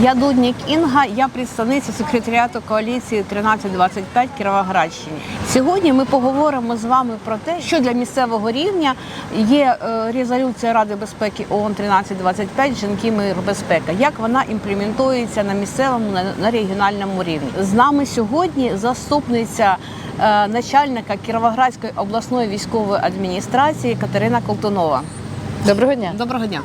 Я Дуднік Інга, я представниця секретаріату коаліції 1325 Кіровоградщини. Сьогодні ми поговоримо з вами про те, що для місцевого рівня є е, резолюція Ради безпеки ООН 1325 Жінки мир безпека. Як вона імплементується на місцевому на, на регіональному рівні? З нами сьогодні заступниця е, начальника Кіровоградської обласної військової адміністрації Катерина Колтунова. Доброго дня. Доброго дня,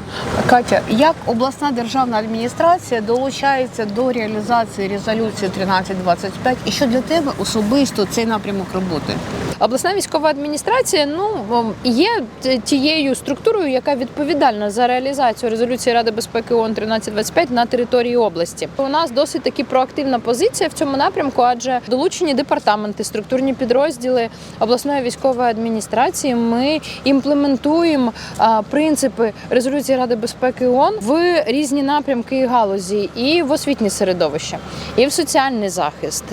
Катя. Як обласна державна адміністрація долучається до реалізації резолюції 1325 і що для тебе особисто цей напрямок роботи? Обласна військова адміністрація ну є тією структурою, яка відповідальна за реалізацію резолюції Ради безпеки ООН 1325 на території області. У нас досить таки проактивна позиція в цьому напрямку, адже долучені департаменти, структурні підрозділи обласної військової адміністрації. Ми імплементуємо а, принципи резолюції Ради безпеки ООН в різні напрямки і галузі, і в освітнє середовище, і в соціальний захист,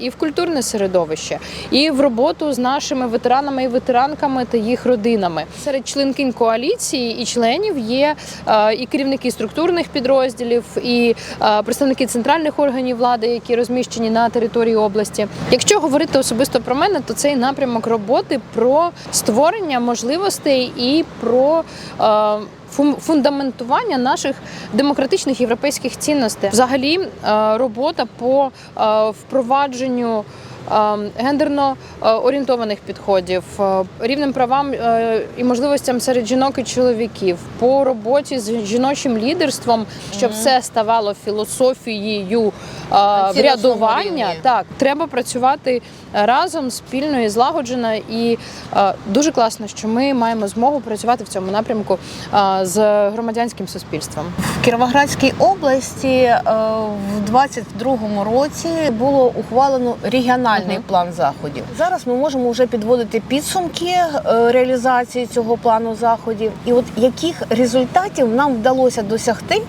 і в культурне середовище, і в роботу з нашими ветеранами і ветеранками та їх родинами. Серед членкинь коаліції і членів є е, і керівники структурних підрозділів, і е, представники центральних органів влади, які розміщені на території області. Якщо говорити особисто про мене, то цей напрямок роботи про створення можливостей і про е, фундаментування наших демократичних європейських цінностей. Взагалі, е, робота по е, впровадженню. Е, Гендерно е, орієнтованих підходів, е, рівним правам е, і можливостям серед жінок і чоловіків, по роботі з жіночим лідерством, щоб все ставало філософією врядування. Так, треба працювати разом, спільно і злагоджено. І дуже класно, що ми маємо змогу працювати в цьому напрямку з громадянським суспільством. В Кіровоградській області в 22-му році було ухвалено регіональний Мгм. план заходів. Зараз ми можемо вже підводити підсумки е, реалізації цього плану заходів, і от яких результатів нам вдалося досягти,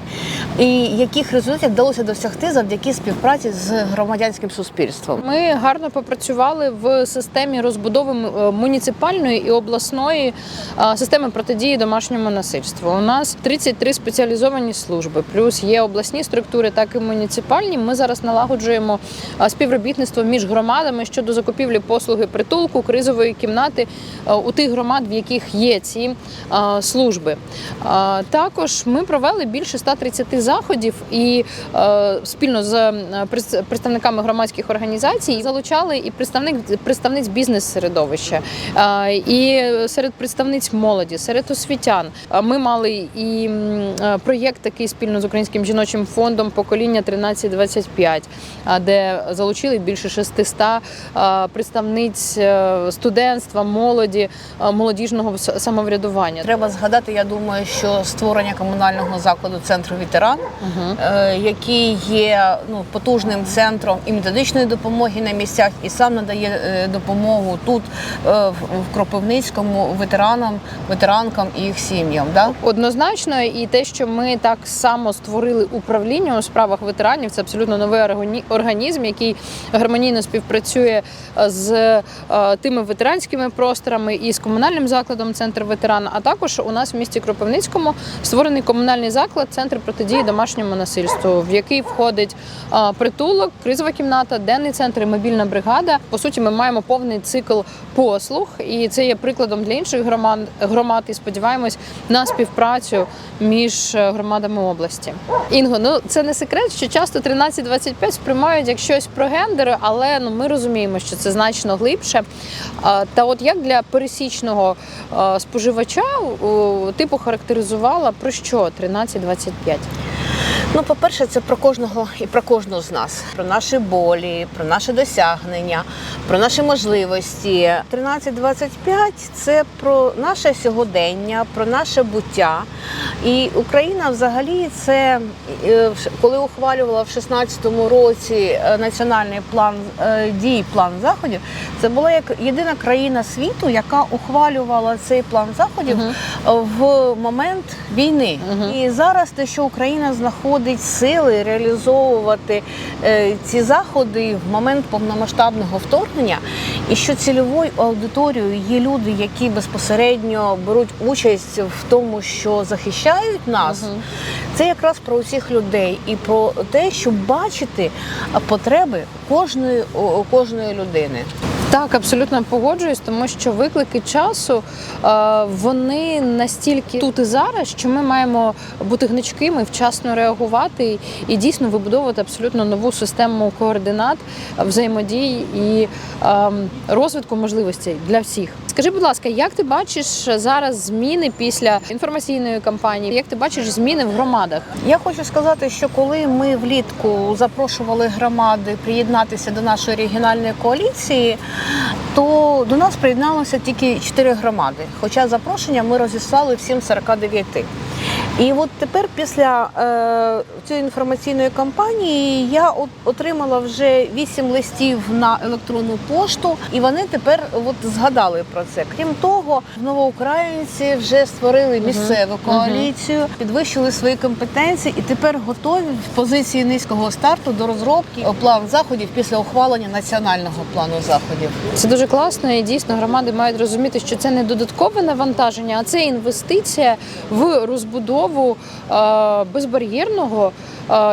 і яких результатів вдалося досягти завдяки співпраці з громадянським суспільством. Ми гарно попрацювали в системі розбудови е, муніципальної і обласної е, системи протидії домашньому насильству. У нас 33 спеціалізовані служби, плюс є обласні структури, так і муніципальні. Ми зараз налагоджуємо співробітництво між громадами щодо закупівлі послуги притулку, кризової кімнати е, у тих громад, в яких є ці е, служби. Е, Також ми провели більше 130 заходів і спільно з представниками громадських організацій залучали і представник представниць бізнес-середовища, і серед представниць молоді, серед освітян. Ми мали і проєкт такий спільно з українським жіночим фондом покоління 1325, е, де залучили більше 600 е, представниць е, студентства, молоді, е, молодіжного самоврядування. Треба згадати, я думаю, що створення комунального закладу центру ветеран, е, який є ну, потужним центром і методичної допомоги на місцях, і сам надає допомогу тут, в Кропивницькому, ветеранам, ветеранкам і їх сім'ям. Да? Однозначно, і те, що ми так само створили управління у справах ветеранів, це абсолютно новий органі- організм, який гармонійно співпрацює е, з е, тими ветеранськими просторами і з комунальним закладом Центр ветеран. А також у нас в місті Кропивницькому створений комунальний заклад Центр протидії домашньому насильству, в який входить е, притулок, кризова кімната, денний центр і мобільна бригада. По суті, ми маємо повний цикл послуг, і це є прикладом для інших громад громад. І сподіваємось на співпрацю між громадами області. Інго, ну це не секрет, що часто 13-25 сприймають як щось про гендери, але ну ми розуміємо, що це значно глибше. Та от як для пересічного споживача ти ти похарактеризувала про що 13-25? Ну, по-перше, це про кожного і про кожну з нас, про наші болі, про наші досягнення, про наші можливості. 13-25 – це про наше сьогодення, про наше буття. І Україна взагалі це е, коли ухвалювала в 16-му році е, національний план е, дій, план заходів, це була як єдина країна світу, яка ухвалювала цей план заходів Мгм. в момент війни. Мгм. І зараз те, що Україна знаходиться знаходить сили реалізовувати е, ці заходи в момент повномасштабного вторгнення, і що цільовою аудиторією є люди, які безпосередньо беруть участь в тому, що захищають нас. Мгм. Це якраз про усіх людей і про те, щоб бачити потреби кожної кожної людини. Так, абсолютно погоджуюсь, тому що виклики часу е, вони настільки тут і зараз, що ми маємо бути гнучкими, вчасно реагувати і дійсно вибудовувати абсолютно нову систему координат, взаємодії і ем, розвитку можливостей для всіх. Скажи, будь ласка, як ти бачиш зараз зміни після інформаційної кампанії? Як ти бачиш зміни в громадах? Я хочу сказати, що коли ми влітку запрошували громади приєднатися до нашої регіональної коаліції, то до нас приєдналося тільки 4 громади. Хоча запрошення ми розіслали всім 49. І от тепер, після е, цієї інформаційної кампанії, я от отримала вже 8 листів на електронну пошту, і вони тепер от згадали про це. Крім того, новоукраїнці вже створили місцеву коаліцію, підвищили свої компетенції і тепер готові в позиції низького старту до розробки план заходів після ухвалення національного плану заходів. Це дуже класно, і дійсно громади мають розуміти, що це не додаткове навантаження, а це інвестиція в розбудову е, безбар'єрного,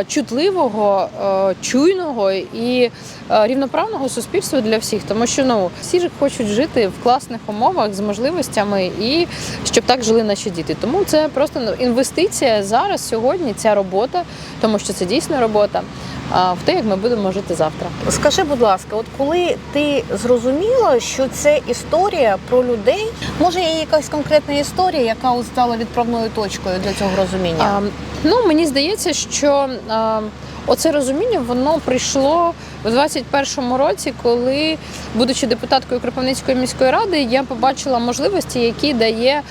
чутливого, е, чуйного і е, рівноправного суспільства для всіх. Тому що ну всі ж хочуть жити в класних умовах з можливостями і щоб так жили наші діти. Тому це просто ну, інвестиція зараз, сьогодні, ця робота, тому що це дійсно робота. а, В те, як ми будемо жити завтра. Скажи, будь ласка, от коли ти зрозуміла, що це історія про людей, може є якась конкретна історія, яка стала відправною точкою для цього розуміння? А, ну мені здається, що а, оце розуміння воно прийшло у 21-му році, коли, будучи депутаткою Кропивницької міської ради, я побачила можливості, які дає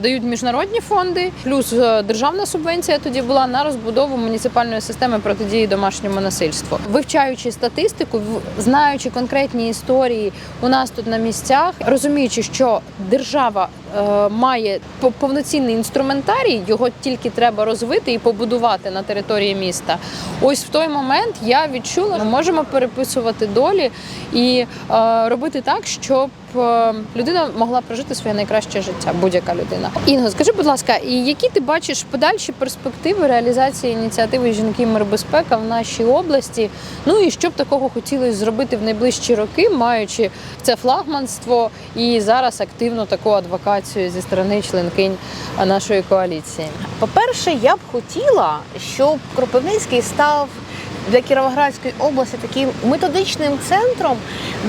дають міжнародні фонди, плюс е, державна субвенція тоді була на розбудову муніципальної системи протидії домашньому насильству. Вивчаючи статистику, в- знаючи конкретні історії у нас тут на місцях, розуміючи, що держава е, має по- повноцінний інструментарій, його тільки треба розвити і побудувати на території міста. Ось в той момент я відчула, ми можемо переписувати долі і е, робити так, щоб людина могла прожити своє найкраще життя, будь-яка людина. Інго, скажи, будь ласка, і які ти бачиш подальші перспективи реалізації ініціативи Жінки мир безпека в нашій області? Ну і що б такого хотілося зробити в найближчі роки, маючи це флагманство і зараз активну таку адвокацію зі сторони членкинь е, нашої коаліції? По-перше, я б хотіла, щоб Кропивницький став для Кіровоградської області таким методичним центром,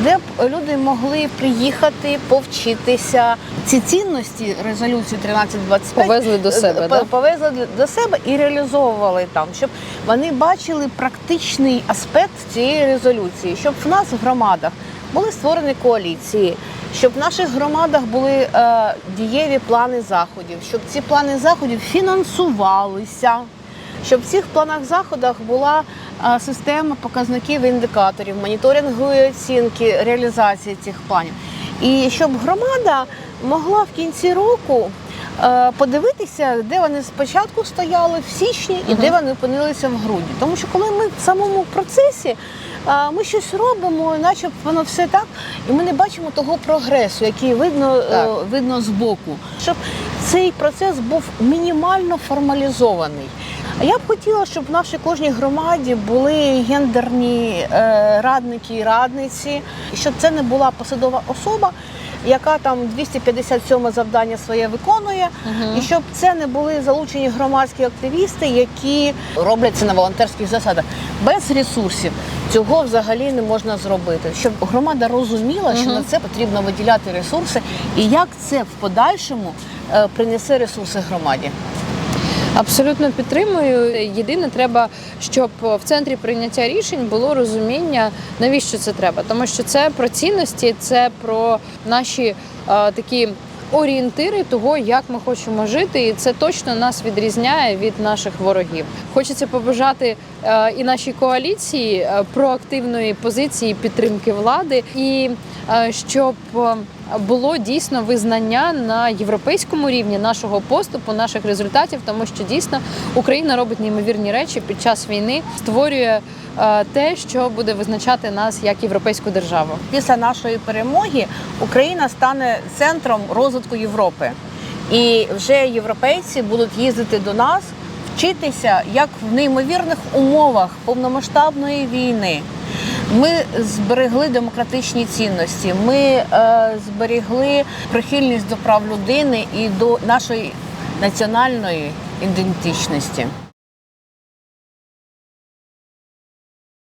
де б люди могли приїхати, повчитися. Ці цінності резолюції 1325 Повезли до себе, е, да? повезли до себе і реалізовували там, щоб вони бачили практичний аспект цієї резолюції, щоб в нас в громадах були створені коаліції, щоб в наших громадах були е, дієві плани заходів, щоб ці плани заходів фінансувалися, щоб в цих планах заходах була е, система показників індикаторів, моніторингової оцінки реалізації цих планів. І щоб громада могла в кінці року е, подивитися, де вони спочатку стояли в січні і де вони опинилися в грудні. Тому що коли ми в самому процесі е, ми щось робимо, наче воно все так, і ми не бачимо того прогресу, який видно, Так. видно збоку. Щоб цей процес був мінімально формалізований. А я б хотіла, щоб в нашій кожній громаді були гендерні е, радники і радниці, і щоб це не була посадова особа, яка там 257 завдання своє виконує, і щоб це не були залучені громадські активісти, які роблять це на волонтерських засадах. Без ресурсів цього взагалі не можна зробити. Щоб громада розуміла, що на це потрібно виділяти ресурси, і як це в подальшому е, принесе ресурси громаді. Абсолютно підтримую. Єдине, треба, щоб в центрі прийняття рішень було розуміння, навіщо це треба. Тому що це про цінності, це про наші е, такі орієнтири того, як ми хочемо жити, і це точно нас відрізняє від наших ворогів. Хочеться побажати е, і нашій коаліції е, проактивної позиції підтримки влади, і щоб е, було дійсно визнання на європейському рівні нашого поступу, наших результатів, тому що дійсно Україна робить неймовірні речі під час війни, створює е, те, що буде визначати нас як європейську державу. Після нашої перемоги Україна стане центром розвитку Європи. І вже європейці будуть їздити до нас, вчитися, як в неймовірних умовах повномасштабної війни. Ми зберегли демократичні цінності, ми е, зберегли прихильність до прав людини і до нашої національної ідентичності.